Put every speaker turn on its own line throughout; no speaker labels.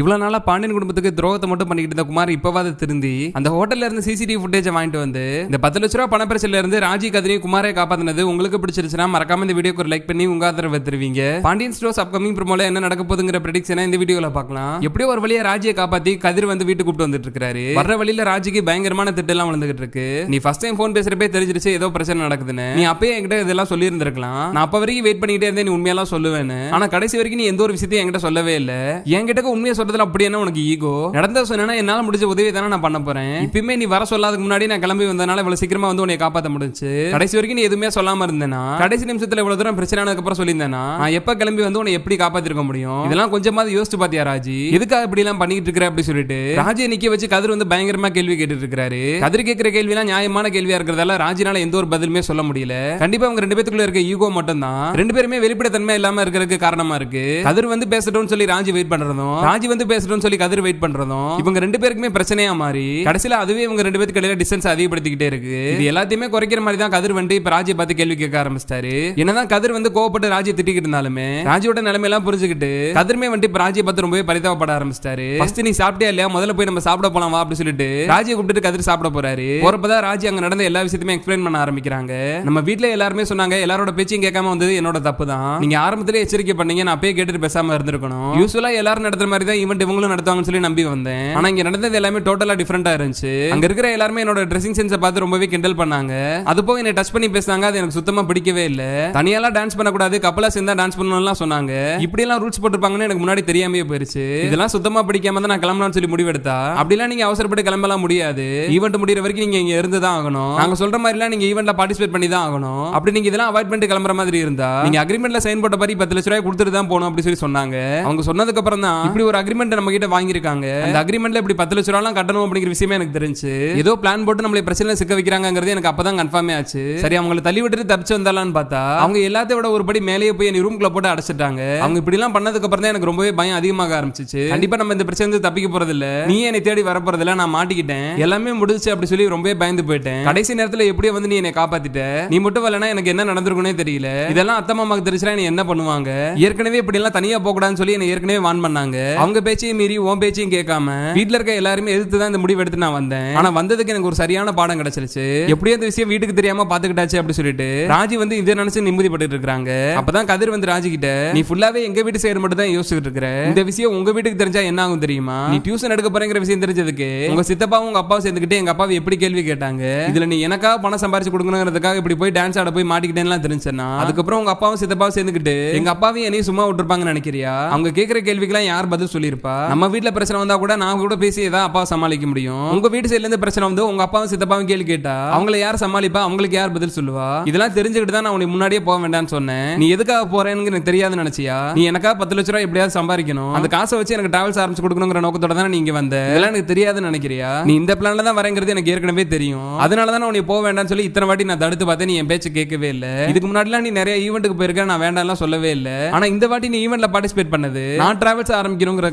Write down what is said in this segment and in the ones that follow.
இவ்வளவு நாளா பாண்டியன் குடும்பத்துக்கு துரோகத்தை மட்டும் பண்ணிக்கிட்டு இருந்த குமார் இப்பவாது திருந்தி. அந்த ஹோட்டல்ல இருந்து சிசிடிவி ஃபுட்டேஜ் வாங்கிட்டு வந்து இந்த பத்து லட்ச ரூபா பணப்பிரச்சல இருந்து ராஜி கதிரையும் குமாரை காப்பாத்தினது உங்களுக்கு பிடிச்சிருச்சுன்னா மறக்காம இந்த வீடியோக்கு ஒரு லைக் பண்ணி உங்க ஆதரவு தருவீங்க பாண்டியன் ஸ்டோர்ஸ் அப்கமிங் ப்ரோமோல என்ன நடக்க போதுங்கிற ப்ரெடிக்ஷனை இந்த வீடியோல பார்க்கலாம். எப்படியோ ஒரு வழியா ராஜியை காப்பாத்தி கதிர் வந்து வீட்டுக்கு கூப்பிட்டு வந்துட்டு இருக்காரு வர்ற வழியில ராஜிக்கு பயங்கரமான திட்டெல்லாம் வளர்ந்துகிட்டு இருக்கு நீ ஃபர்ஸ்ட் டைம் ஃபோன் பேசுறப்பே தெரிஞ்சிருச்சு ஏதோ பிரச்சனை நடக்குதுன்னு. நீ அப்பயே என்கிட்ட இதெல்லாம் சொல்லி இருந்திருக்கலாம் நான் அப்ப வரைக்கும் வெயிட் பண்ணிட்டே இருந்தேன் நீ உண்மையெல்லாம் சொல்லுவேன்னு. ஆனா கடைசி வரைக்கும் நீ எந்த ஒரு விஷயத்தையும் என்கிட்ட சொல்லவே இல்லை. என்கிட்ட உண்மையை சொல்றதுல அப்படி என்ன உனக்கு ஈகோ நடந்த சொன்னா என்னால முடிஞ்ச உதவி தானே நான் பண்ண போறேன். இப்பயுமே நீ வர சொல்லாதுக்கு முன்னாடி நான் கிளம்பி வந்தனால இவ்வளவு சீக்கிரமா வந்து உன்னை காப்பாத்த முடிஞ்சு. கடைசி வரைக்கும் நீ எதுவுமே சொல்லாம இருந்தேனா? கடைசி நிமிஷத்துல இவ்வளவு தூரம் பிரச்சனை ஆனதுக்கு அப்புறம் சொல்லியிருந்தேனா? நான் எப்ப கிளம்பி வந்து உன்னை எப்படி காப்பாத்திருக்க முடியும்? இதெல்லாம் கொஞ்சமாவது யோசிச்சு பாத்தியா ராஜி? எதுக்காக இப்படி எல்லாம் பண்ணிட்டு இருக்கிற அப்படி சொல்லிட்டு? ராஜியை நிக்க வச்சு கதிர் வந்து பயங்கரமா கேள்வி கேட்டு இருக்காரு கதிர் கேட்கிற கேள்வி எல்லாம் நியாயமான கேள்வியா இருக்கிறதால ராஜினால எந்த ஒரு பதிலுமே சொல்ல முடியல. கண்டிப்பா அவங்க ரெண்டு பேத்துக்குள்ள இருக்க ஈகோ மட்டும் தான் ரெண்டு பேருமே வெளிப்படைத்தன்மை இல்லாம இருக்கிறதுக்கு காரணமா இருக்கு. கதிர் வந்து பேசட்டும்னு சொல்லி ராஜி வெயிட் பண்றதும் ராஜி வந்து பேசட்டும்னு சொல்லி கதிர் வெயிட் பண்றதும் இவங்க ரெண்டு பேருக்குமே பிரச்சனையா மாறி கடைசியில அதுவே இவங்க ரெண்டு பேருக்கு இடையில டிஸ்டன்ஸ் அதிகப்படுத்திக்கிட்டே இருக்கு. இது எல்லாத்தையுமே குறைக்கிற மாதிரி தான் கதிர் வந்து இப்ப ராஜ்ய பார்த்து கேள்வி கேட்க ஆரம்பிச்சிட்டாரு. என்னதான் கதிர் வந்து கோவப்பட்டு ராஜ்ய திட்டிக்கிட்டு இருந்தாலுமே ராஜியோட நிலைமை எல்லாம் புரிஞ்சுக்கிட்டு கதிர்மே வந்து இப்ப ராஜ்ய பார்த்து ரொம்பவே பரிதாபப்பட ஆரம்பிச்சிட்டாரு. ஃபர்ஸ்ட் நீ சாப்பிட்டியா இல்லையா? முதல்ல போய் நம்ம சாப்பிட போலாம் வா அப்படி சொல்லிட்டு ராஜியை கூப்பிட்டு கதிர் சாப்பிட போறாரு. போறப்பதான் ராஜி அங்க நடந்த எல்லா விஷயத்தையுமே எக்ஸ்பிளைன் பண்ண ஆரம்பிக்கிறாங்க. நம்ம வீட்டுல எல்லாருமே சொன்னாங்க எல்லாரோட பேச்சையும் கேட்காம வந்தது என்னோட தப்பு தான். நீங்க ஆரம்பத்திலே எச்சரிக்கை பண்ணீங்க நான் அப்பயே கேட்டுட்டு பேசாம இருந்திருக்கணும். யூஸ்வலா எல்லாரும் நடத்துற மாதிரி தான் ஈவெண்ட் இவங்களும் நடத்துவாங்கன்னு சொல்லி நம்பி வந்தேன். ஆனா இங்க நடந்தது எல்லாமே டோட்டலா டிஃபரெண்டா இருந்துச்சு. அங்க இருக்கிற எல்லாருமே என்னோட ட்ரெஸ்ஸிங் சென்ஸை பார்த்து ரொம்பவே கிண்டல் பண்ணாங்க. அது போக என்னை டச் பண்ணி பேசினாங்க அது எனக்கு சுத்தமா பிடிக்கவே இல்ல. தனியாலாம் டான்ஸ் பண்ணக்கூடாது கப்பலா சேர்ந்தா டான்ஸ் பண்ணணும்லாம் சொன்னாங்க. இப்படி எல்லாம் ரூல்ஸ் போட்டிருப்பாங்கன்னு எனக்கு முன்னாடி தெரியாமே போயிருச்சு. இதெல்லாம் சுத்தமா பிடிக்காம தான் நான் கிளம்பலாம்னு சொல்லி முடிவெடுத்தா? அப்படிலாம் நீங்க அவசரப்பட்டு கிளம்பலாம் முடியாது. ஈவெண்ட் முடிகிற வரைக்கும் நீங்க இங்க இருந்து தான் ஆகணும். நாங்க சொல்ற மாதிரிலாம் நீங்க ஈவெண்ட்ல பார்ட்டிசிபேட் பண்ணி தான் ஆகணும். அப்படி நீங்க இதெல்லாம் அவாய்ட் பண்ணிட்டு கிளம்புற மாதிரி இருந்தா நீங்க அக்ரிமெண்ட்ல சைன் போட்ட மாதிரி பத்து லட்ச ரூபாய் கொடுத்துட்டு தான் போகணும் அப்படி சொல்லி சொன்னாங்க. அவங்க சொன்னதுக்கு அப்புறம் தான் இப்படி ஒரு அக்ரிமெண்ட் நம்ம கிட்ட வாங்கியிருக்காங்க. அந்த அக்ரிமெண்ட்ல இப்படி பத்து லட்ச ரூபாய் கட்டணும் அப்படிங்கிற விஷயமே எனக்கு தெரிஞ்சு ஏதோ பிளான் போட்டு நம்மளை பிரச்சனை சிக்க வைக்கிறாங்கிறது எனக்கு அப்பதான் கன்ஃபார்மே ஆச்சு. சரி அவங்களை தள்ளி விட்டுட்டு தப்பிச்சு வந்தாலான்னு பார்த்தா அவங்க எல்லாத்தையும் விட ஒரு படி மேலேயே போய் என் ரூம்குள்ள போட்டு அடைச்சிட்டாங்க. அவங்க இப்படி எல்லாம் பண்ணதுக்கு அப்புறம் தான் எனக்கு ரொம்பவே பயம் அதிகமாக ஆரம்பிச்சிச்சு. கண்டிப்பா நம்ம இந்த பிரச்சனை தப்பிக்க போறது இல்ல நீ என்னை தேடி வர போறது இல்ல நான் மாட்டிக்கிட்டேன். எல்லாமே முடிச்சு அப்படி சொல்லி ரொம்பவே பயந்து போயிட்டேன். கடைசி நேரத்துல எப்படியோ வந்து நீ என்னை காப்பாத்திட்ட. நீ மட்டும் வரலனா எனக்கு என்ன நடந்திருக்குனே தெரியல. இதெல்லாம் அத்தை மாமாக்கு தெரிச்சுனா என்ன பண்ணுவாங்க? ஏற்கனவே இப்படி எல்லாம் தனியா போக கூடாதுன்னு சொல்லி என்ன ஏற்கனவே வான் பண்ணாங்க. அவங்க பேச்சையும் மீறி உன் பேச்சையும் கேட்காம வீட்டுல இருக்க எல்லாருமே எதிர்த்து தான் இந்த முடிவு எடுத்து நான் வந்தேன். ஆனா வந்ததுக்கு எனக்கு ஒரு சரியான பாடம் கிடைச்சிருச்சு. எப்படியும் இந்த விஷயம் வீட்டுக்கு தெரியாம பாத்துக்கிட்டாச்சு அப்படி சொல்லிட்டு ராஜி வந்து இதை நினைச்சு நிம்மதிப்பட்டு இருக்காங்க அப்பதான் கதிர் வந்து ராஜி கிட்ட நீ ஃபுல்லாவே எங்க வீட்டு சைடு மட்டும் தான் யோசிச்சுட்டு இருக்கிற? இந்த விஷயம் உங்க வீட்டுக்கு தெரிஞ்சா என்ன ஆகும் தெரியுமா? நீ டியூஷன் எடுக்க போறேங்கிற விஷயம் தெரிஞ்சதுக்கு உங்க சித்தப்பாவும் உங்க அப்பாவும் சேர்ந்துக்கிட்டு எங்க அப்பாவை எப்படி கேள்வி கேட்டாங்க? இதுல நீ எனக்காக பணம் சம்பாரிச்சு கொடுக்கணுங்கிறதுக்காக இப்படி போய் டான்ஸ் ஆட போய் மாட்டிக்கிட்டேன்னு தெரிஞ்சேன்னா அதுக்கப்புறம் உங்க அப்பாவும் சித்தப்பாவும் சேர்ந்துக்கிட்டு எங்க அப்பாவையும் என்னையும் சும்மா விட்டுருப்பாங்கன்னு நினைக்கிறியா? அவங்க கேட்கிற கேள்விக்கெல்லாம் யார் பதில் சொல்லி சொல்லியிருப்பா. நம்ம வீட்ல பிரச்சனை வந்தா கூட நான் கூட பேசி ஏதாவது அப்பாவை சமாளிக்க முடியும்? உங்க வீட்டு சைடுல இருந்து பிரச்சனை வந்து உங்க அப்பாவும் சித்தப்பாவும் கேள்வி கேட்டா? அவங்கள யார் சமாளிப்பா? அவங்களுக்கு யார் பதில் சொல்லுவா? இதெல்லாம் தெரிஞ்சுக்கிட்டு தான் நான் உனக்கு முன்னாடியே போக வேண்டாம்னு சொன்னேன். நீ எதுக்காக போறேன்னு எனக்கு தெரியாதுன்னு நினைச்சியா? நீ எனக்கா பத்து லட்ச ரூபாய் எப்படியாவது சம்பாதிக்கணும். அந்த காசை வச்சு எனக்கு டிராவல்ஸ் ஆரம்பிச்சு கொடுக்கணுங்கிற நோக்கத்தோட தான் நீங்க வந்த? இதெல்லாம் எனக்கு தெரியாதுன்னு நினைக்கிறியா? நீ இந்த பிளான்ல தான் வரேங்கிறது எனக்கு ஏற்கனவே தெரியும். அதனால தான் உனக்கு போக வேண்டாம்னு சொல்லி இத்தனை வாட்டி நான் தடுத்து பார்த்தேன் நீ என் பேச்சு கேட்கவே இல்லை. இதுக்கு முன்னாடிலாம் நீ நிறைய ஈவெண்ட்டுக்கு போயிருக்க நான் வேண்டாம்லாம் சொல்லவே இல்லை. ஆனா இந்த வாட்டி நீ ஈவெண்ட்ல பார்ட்டிசிபேட் பண்ணது. நான் டிராவல்ஸ்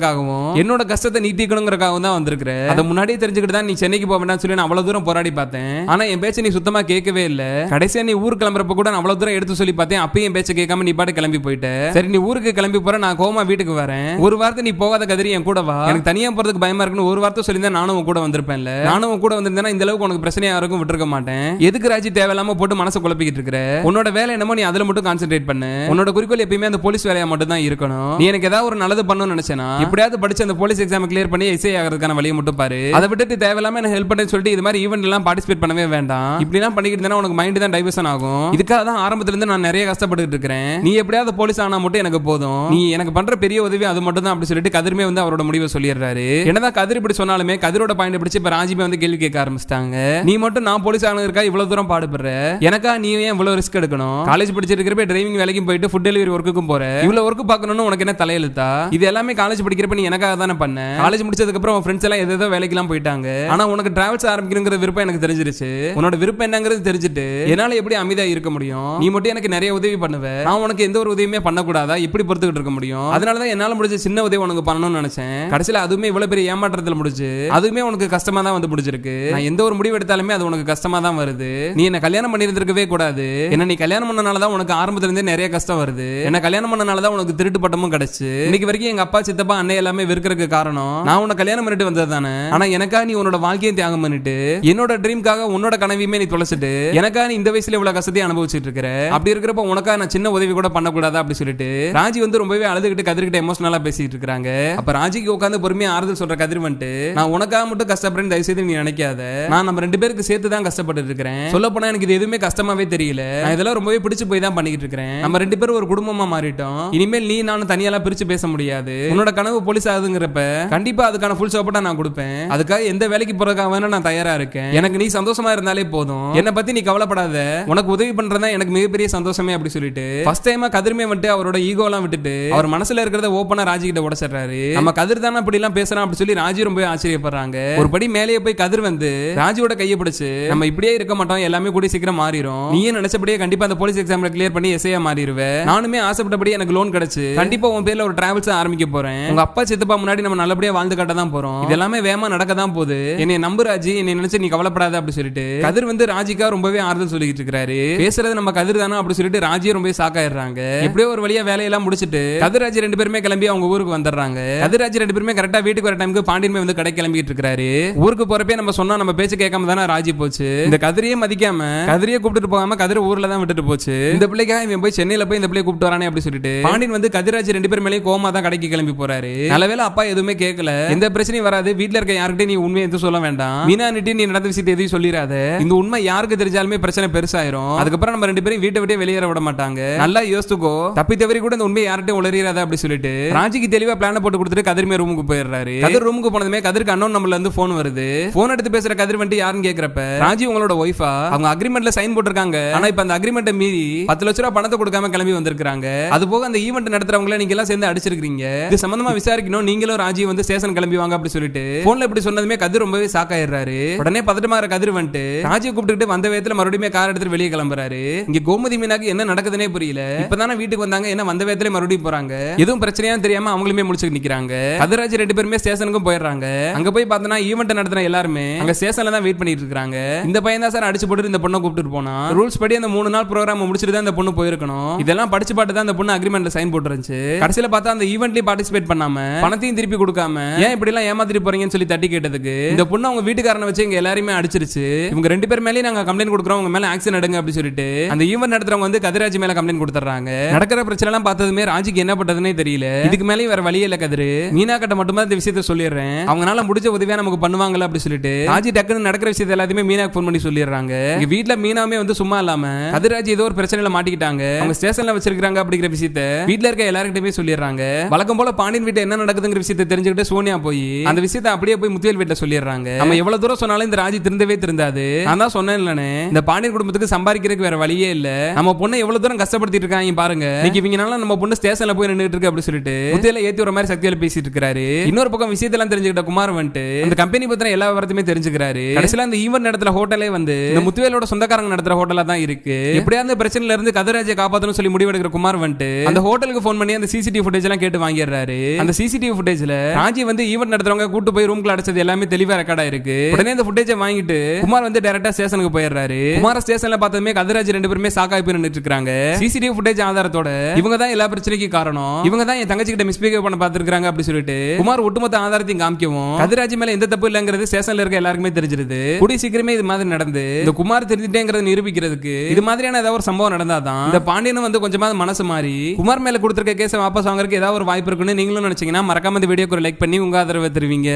ஆரம்பிக்கணுங்கிறதுக்காகவும் என்னோட கஷ்டத்தை நீ தீக்கணுங்கிறதுக்காகவும் தான் வந்திருக்கிற. அதை முன்னாடியே தெரிஞ்சுக்கிட்டு தான் நீ சென்னைக்கு போக வேண்டாம்னு சொல்லி நான் அவ்வளவு தூரம் போராடி பார்த்தேன். ஆனா என் பேச்சை நீ சுத்தமா கேட்கவே இல்ல. கடைசியா நீ ஊர் கிளம்புறப்ப கூட நான் அவ்வளவு தூரம் எடுத்து சொல்லி பார்த்தேன். அப்பயும் என் பேச்சை கேட்காம நீ பாட்டு கிளம்பி போயிட்ட. சரி நீ ஊருக்கு கிளம்பி போற நான் கோமா வீட்டுக்கு வரேன். ஒரு வாரத்தை நீ போகாத கதிரி என் கூட வா. எனக்கு தனியா போறதுக்கு பயமா இருக்குன்னு ஒரு வார்த்தை சொல்லியிருந்தா நானும் கூட வந்திருப்பேன்ல. நானும் கூட வந்திருந்தேன்னா இந்த அளவுக்கு உனக்கு பிரச்சனையா இருக்கும் விட்டுருக்க மாட்டேன். எதுக்கு ராஜி தேவையில்லாம போட்டு மனசை குழப்பிக்கிட்டு இருக்கிற? உன்னோட வேலை என்னமோ நீ அதுல மட்டும் கான்சென்ட்ரேட் பண்ணு. உன்னோட குறிக்கோள் எப்பயுமே அந்த போலீஸ் வேலையா மட்டும் தான் இருக்கணும். நீ எனக்கு ஏதாவது ஒரு நல்லது பண்ணணும்னு நினைச்சேனா எப்படியாவது படிச்சு அந்த போலீஸ் எக்ஸாம் கிளியர் பண்ணி எஸ்ஐ ஆகிறதுக்கான வழியை மட்டும் பாரு. அதை விட்டுட்டு தேவையில்லாம எனக்கு ஹெல்ப் பண்ணேன்னு சொல்லிட்டு இது மாதிரி ஈவெண்ட் எல்லாம் பார்ட்டிசிபேட் பண்ணவே வேண்டாம். இப்படி எல்லாம் பண்ணிக்கிட்டு இருந்தா உனக்கு மைண்ட் தான் டைவர்ஷன் ஆகும். இதுக்காக தான் ஆரம்பத்துல இருந்து நான் நிறைய கஷ்டப்பட்டு இருக்கிறேன். நீ எப்படியாவது போலீஸ் ஆனா மட்டும் எனக்கு போதும். நீ எனக்கு பண்ற பெரிய உதவி அது மட்டும் தான் அப்படி சொல்லிட்டு கதிர்மே வந்து அவரோட முடிவை சொல்லிடுறாரு. என்னதான் கதிர் இப்படி சொன்னாலுமே கதிரோட பாயிண்ட் பிடிச்சு இப்ப ராஜிமே வந்து கேள்வி கேட்க ஆரம்பிச்சிட்டாங்க. நீ மட்டும் நான் போலீஸ் ஆனதுக்கா இவ்வளவு தூரம் பாடுபடுற? எனக்கா நீ ஏன் இவ்வளவு ரிஸ்க் எடுக்கணும்? காலேஜ் படிச்சிருக்கிறப்ப டிரைவிங் வேலைக்கும் போயிட்டு ஃபுட் டெலிவரி ஒர்க்குக்கும் போற? இவ்வளவு ஒர்க் பார்க்கணும்னு உனக்கு என்ன தலையெழுத்தா? இது எல்லாமே காலேஜ் படிக்கிறப்ப நீ எனக்காக தானே பண்ண? காலேஜ் முடிச்சதுக்கு அப்புறம் உன் ஃப்ரெண்ட்ஸ் எல்லாம் எதோ வேலைக்கெல்லாம் போயிட்டாங்க. ஆனா உனக்கு டிராவல்ஸ் ஆரம்பிக்கணுங்கிற விருப்பம் எனக்கு தெரிஞ்சிருச்சு. உன்னோட விருப்பம் என்னங்கிறது தெரிஞ்சுட்டு என்னால எப்படி அமைதியா இருக்க முடியும்? நீ மட்டும் எனக்கு நிறைய உதவி பண்ணுவ. நான் உனக்கு எந்த ஒரு உதவியுமே பண்ணக்கூடாதா? இப்படி பொறுத்துக்கிட்டு இருக்க முடியும்? அதனால தான் என்னால முடிஞ்ச சின்ன உதவி உனக்கு பண்ணணும்னு நினைச்சேன். கடைசியில அதுவுமே இவ்வளவு பெரிய ஏமாற்றத்தில் முடிஞ்சு அதுவுமே உனக்கு கஷ்டமா தான் வந்து முடிஞ்சிருக்கு. நான் எந்த ஒரு முடிவு எடுத்தாலுமே அது உனக்கு கஷ்டமா தான் வருது. நீ என்ன கல்யாணம் பண்ணியிருந்திருக்கவே கூடாது. என்ன நீ கல்யாணம் பண்ணனால தான் உனக்கு ஆரம்பத்துல இருந்தே நிறைய கஷ்டம் வருது. என்ன கல்யாணம் பண்ணனால தான் உனக்கு திருட்டு பட்டமும் கிடைச்சு. இன்னைக்கு வரைக்கும் எங்க அப்பா சித்தப்பா அண்ணன் அண்ணன் எல்லாமே வெறுக்கிறதுக்கு காரணம் நான் உன்னை கல்யாணம் பண்ணிட்டு வந்தது தானே. ஆனா எனக்கா நீ உன்னோட வாழ்க்கையை தியாகம் பண்ணிட்டு என்னோட ட்ரீம்காக உன்னோட கனவையுமே நீ தொலைச்சிட்டு எனக்கா நீ இந்த வயசுல இவ்வளவு கஷ்டத்தையும் அனுபவிச்சுட்டு இருக்கிற. அப்படி இருக்கிறப்ப உனக்கா நான் சின்ன உதவி கூட பண்ணக்கூடாதா அப்படி சொல்லிட்டு ராஜி வந்து ரொம்பவே அழுதுகிட்டு கதிர்கிட்ட எமோஷனலா பேசிட்டு இருக்காங்க அப்ப ராஜிக்கு உட்காந்து பொறுமையா ஆறுதல் சொல்ற கதிர் வந்துட்டு நான் உனக்காக மட்டும் கஷ்டப்படுறேன் தயவு செய்து நீ நினைக்காத. நான் நம்ம ரெண்டு பேருக்கு சேர்த்து தான் கஷ்டப்பட்டு இருக்கிறேன். சொல்ல போனா எனக்கு இது எதுவுமே கஷ்டமாவே தெரியல. நான் இதெல்லாம் ரொம்பவே பிடிச்சு போய் தான் பண்ணிக்கிட்டு இருக்கிறேன். நம்ம ரெண்டு பேரும் ஒரு குடும்பமா மாறிட்டோம். இனிமேல் நீ நானும் தனியாலாம் பிரிச்சு பேச முடியாது. உன்னோட கனவு போலீஸ் ஆகுதுங்கிறப்ப கண்டிப்பா அதுக்கான ஃபுல் சப்போர்ட்டா நான் கொடுப்பேன். அதுக்காக எந்த வேலைக்கு போறதுக்காக வேணா நான் தயாரா இருக்கேன். எனக்கு நீ சந்தோஷமா இருந்தாலே போதும். என்னை பத்தி நீ கவலைப்படாத. உனக்கு உதவி பண்றதா எனக்கு மிகப்பெரிய சந்தோஷமே அப்படி சொல்லிட்டு ஃபர்ஸ்ட் டைமா கதிர்மே வந்துட்டு அவரோட ஈகோ எல்லாம் விட்டுட்டு அவர் மனசுல இருக்கிறத ஓப்பனா ராஜி கிட்ட உடச்சிடுறாரு. நம்ம கதிர் தானே அப்படி எல்லாம் பேசுறான் அப்படி சொல்லி ராஜி ரொம்ப ஆச்சரியப்படுறாங்க. ஒரு படி மேலேயே போய் கதிர் வந்து ராஜியோட கையை பிடிச்சு நம்ம இப்படியே இருக்க மாட்டோம் எல்லாமே கூட சீக்கிரம் மாறிடும் நீயே நினைச்சபடியே கண்டிப்பா அந்த போலீஸ் எக்ஸாம்ல கிளியர் பண்ணி எஸ்ஐயா மாறிடுவேன் நானுமே ஆசைப்பட்டபடி எனக்கு லோன் கிடைச்சு கண்டிப்பா உன் பேர்ல ஒரு டிராவல்ஸ் ஆரம்பிக்க போறேன். உங்க அப்பா சித்தப்பா முன்னாடி நம்ம நல்லபடியா வாழ்ந்து காட்ட தான் போறோம். இது எல்லாமே வேகமா நடக்க தான் போகுது. என்னை நம்பு ராஜி என்னை நினைச்சு நீ கவலைப்படாத அப்படி சொல்லிட்டு. கதிர் வந்து ராஜிக்கா ரொம்பவே ஆறுதல் சொல்லிட்டு இருக்காரு பேசுறது நம்ம கதிர் தானே அப்படி சொல்லிட்டு ராஜியை ரொம்பவே சாக்காயிடுறாங்க. எப்படியோ ஒரு வழியா வேலையெல்லாம் முடிச்சிட்டு கதிராஜ் ரெண்டு பேருமே கிளம்பி அவங்க ஊருக்கு வந்துடுறாங்க. கதிராஜ் ரெண்டு பேருமே கரெக்டா வீட்டுக்கு வர டைமுக்கு பாண்டியமே வந்து கடை கிளம்பிட்டு இருக்காரு ஊருக்கு போறப்பே நம்ம சொன்னா நம்ம பேச்சு கேட்காம தானே ராஜி போச்சு. இந்த கதிரியே மதிக்காம கதிரியே கூப்பிட்டு போகாம கதிர ஊர்ல தான் விட்டுட்டு போச்சு. இந்த பிள்ளைக்காக இவன் போய் சென்னையில போய் இந்த பிள்ளைய கூப்பிட்டு வரானே அப்படி சொல்லிட்டு. பாண்டியன் வந்து கதிராஜ் ரெண்டு பேர் மேலேயும் கோமா தான் கடைக்கு கிளம்பி போறாரு. நல்லவேளை அப்பா எதுவுமே கேட்கல எந்த பிரச்சனையும் வராது. வீட்ல இருக்க யாருக்கிட்டையும் நீ உண்மையை எதுவும் சொல்ல வேண்டாம். மீனா நிட்டு நீ நடந்த விஷயத்தை எதையும் சொல்லிடாத இந்த உண்மை யாருக்கு தெரிஞ்சாலுமே பிரச்சனை பெருசாயிரும். அதுக்கப்புறம் நம்ம ரெண்டு பேரும் வீட்டை விட்டே வெளியேற விட மாட்டாங்க. நல்லா யோசிச்சுக்கோ தப்பி தவறி கூட இந்த உண்மையை யார்கிட்டையும் உளறிடாத அப்படி சொல்லிட்டு. ராஜிக்கு தெளிவா பிளான போட்டு கொடுத்துட்டு கதிர்மே ரூமுக்கு போயிடுறாரு. கதிர் ரூமுக்கு போனதுமே கதிருக்கு அண்ணன் நம்மள இருந்து போன் வருது. போன் எடுத்து பேசுற கதிர் வந்துட்டு யாருன்னு கேக்குறப்ப ராஜி உங்களோட ஒய்ஃபா அவங்க அக்ரிமெண்ட்ல சைன் போட்டிருக்காங்க. ஆனா இப்ப அந்த அக்ரிமெண்ட்டை மீறி பத்து லட்ச ரூபாய் பணத்தை கொடுக்காம கிளம்பி வந்திருக்காங்க அது போக அந்த ஈவெண்ட் நடத்துறவங்கள நீங்க எல்லாம் சேர்ந்து அடிச்சிருக்கீங்க இது சம்பந்தமா விசாரிக்கணும். நீங்களும் ராஜி வந்து ஸ்டேஷன் கிளம்பி வாங்க அப்படி சொல்லிட்டு. போன்ல இப்படி சொன்னதுமே கதிர் ரொம்பவே ஷாக் ஆயிடுறாரு. உடனே பதட்டமா இருக்க கதிர் வந்துட்டு ராஜியை கூப்பிட்டுட்டு வந்த வேகத்துல மறுபடியும் கார் எடுத்துட்டு வெளியே கிளம்புறாரு. இங்க கோமதி மீனாக்கு என்ன நடக்குதுன்னே புரியல. இப்பதானே வீட்டுக்கு வந்தாங்க என்ன வந்த வேகத்துல மறுபடியும் போறாங்க? எதுவும் பிரச்சனையா தெரியாம அவங்களுமே முடிச்சுட்டு நிக்கிறாங்க. கதிராஜ் ரெண்டு பேருமே ஸ்டேஷனுக்கும் போயிடுறாங்க. அங்க போய் பார்த்தனா ஈவெண்ட் நடத்தின எல்லாருமே அங்க ஸ்டேஷன்ல தான் வெயிட் பண்ணிட்டு இருக்காங்க. இந்த பையன் தான் சார் அடிச்சு போட்டு இந்த பொண்ணை கூப்பிட்டு போனா ரூல்ஸ் படி அந்த மூணு நாள் ப்ரோக்ராம் முடிச்சுட்டு தான் இந்த பொண்ணு போயிருக்கணும். இதெல்லாம் படிச்சு பாட்டு தான் அந்த பொண்ணு அக்ரிமெண்ட்ல சைன் போட்டுருந்துச்சு. கடைசியில பார்த்தா அந்த ஈவெண்ட்லயும் பார்ட்டிசிபேட் பண்ணாம பணத்தையும் திருப்பி கொடுக்காம ஏன் இப்படி எல்லாம் ஏமாத்திட்டு போறீங்கன்னு சொல்லி தட்டி கேட்டதுக்கு? இந்த பொண்ணு அவங்க வீட்டுக்காரனை வச்சு இங்க எல்லாருமே அடிச்சிருச்சு. இவங்க ரெண்டு பேர் மேலேயும் நாங்க கம்ப்ளைண்ட் கொடுக்குறோம் உங்க மேல ஆக்ஷன் எடுங்க அப்படி சொல்லிட்டு அந்த ஈவெண்ட் நடத்துறவங்க வந்து கதிராஜ் மேல கம்ப்ளைண்ட் கொடுத்துறாங்க நடக்கிற பிரச்சனை எல்லாம் பார்த்ததுமே ராஜிக்கு என்ன பண்றதுனே தெரியல. இதுக்கு மேலேயும் வேற வழியே இல்ல கதிரு. மீனா கிட்ட மட்டும்தான் இந்த விஷயத்த சொல்லிடுறேன். அவங்களால முடிஞ்ச உதவியா நமக்கு பண்ணுவாங்கல்ல அப்படி சொல்லிட்டு ராஜி டக்குன்னு நடக்கிற விஷயத்தை எல்லாத்தையுமே மீனாக்கு ஃபோன் பண்ணி சொல்லிடுறாங்க. இங்க வீட்ல மீனாமே வந்து சும்மா இல்லாம கதிராஜ் ஏதோ ஒரு பிரச்சனையில மாட்டிக்கிட்டாங்க. அவங்க ஸ்டேஷன்ல வச்சிருக்காங்க அப்படிங்கிற விஷயத்த வீட்ல இருக்க எல்லாருக்கிட்டயுமே சொல்லிடுறாங்க. வழக்கம் போல பாண்டியன் வீட்டுல என்ன நடக்குதுங்கிற விஷயத்தை தெரிஞ்சுக்கிட்டு சோனியா போய் அந்த விஷயத்தை அப்படியே போய் முத்தியல் வீட்டுல சொல்லிடுறாங்க. நம்ம எவ்வளவு தூரம் சொன்னாலும் இந்த ராஜி திருந்தவே திருந்தாது. நான் தான் சொன்னேன் இந்த பாண்டியன் குடும்பத்துக்கு சம்பாதிக்கிறதுக்கு வேற வழியே இல்ல. நம்ம பொண்ணை எவ்வளவு தூரம் கஷ்டப்படுத்திட்டு இருக்காங்க பாருங்க. இன்னைக்கு இவங்கனால நம்ம பொண்ணு ஸ்டேஷன்ல போய் நின்னுட்டு இருக்கு அப்படி சொல்லிட்டு முத்தியில ஏத்தி ஒரு மாதிரி சக்தியில பேசிட்டு இருக்காரு. இன்னொரு பக்கம் விஷயத்தெல்லாம் தெரிஞ்சுக்கிட்ட குமார் வந்துட்டு இந்த கம்பெனி பத்தின எல்லா விவரத்தையுமே தெரிஞ்சுக்கிறாரு. கடைசியில அந்த ஈவென்ட் நடத்துற ஹோட்டலே வந்து இந்த முத்துவேலோட சொந்தக்காரங்க நடத்துற ஹோட்டலா தான் இருக்கு. எப்படியாவது பிரச்சனையில இருந்து கதிராஜை காப்பாத்தணும் சொல்லி முடிவெடுக்கிற குமார் வந்துட்டு அந்த ஹோட்டலுக்கு ஃபோன் பண்ணி அந்த சிசிடிவி ஃபுட்டேஜ் எல்லாம் கேட்டு வாங்கிடுறாரு. அந்த சிசிடிவி ஃபுட்டேஜ்ல ராஜி வந்து ஈவென்ட் நடத்துறவங்க கூட்டு போய் ரூம்ல அடைச்சது எல்லாமே தெளிவா ரெக்கார்ட் ஆயிருக்கு. உடனே இந்த ஃபுட்டேஜை வாங்கிட்டு குமார் வந்து டைரக்டா ஸ்டேஷனுக்கு போயிடுறாரு. குமார ஸ்டேஷன்ல பார்த்ததுமே கதிராஜ் ரெண்டு பேருமே சாக்காய் போய் நின்றுட்டு இருக்காங்க சிசிடிவி ஃபுட்டேஜ் ஆதாரத்தோட இவங்க தான் எல்லா பிரச்சனைக்கு காரணம். இவங்க தான் என் தங்கச்சி கிட்ட மிஸ்பிஹேவ் பண்ண பார்த்துருக்காங்க அப்படி சொல்லிட்டு குமார் ஒட்டுமொத்த ஆதாரத்தையும் காமிக்கவும் கதிராஜ் மேல எந்த தப்பு இல்லங்கிறது ஸ்டேஷன்ல இருக்க எல்லாருக்குமே தெரிஞ்சிருது. கூடிய சீக்கிரமே இது மாதிரி நடந்து இந்த குமார் தெரிஞ்சுட்டேங்கிறத நிரூபிக்கிறதுக்கு இது மாதிரியான ஏதாவது ஒரு சம்பவம் நடந்தாதான் இந்த பாண்டியனும் வந்து கொஞ்சமாவது மனசு மாறி குமார் மேல கொடுத்துருக்க கேஸை வாபஸ் வாங்குறதுக்கு ஏதாவது ஒரு வாய்ப்பு இருக்குன்னு நீங்களும் நினைச்சீங்கன்னா மறக்காம இந்த வீடியோக்கு ஒரு லைக் பண்ணி உங்கள் ஆதரவை தருவீங்க.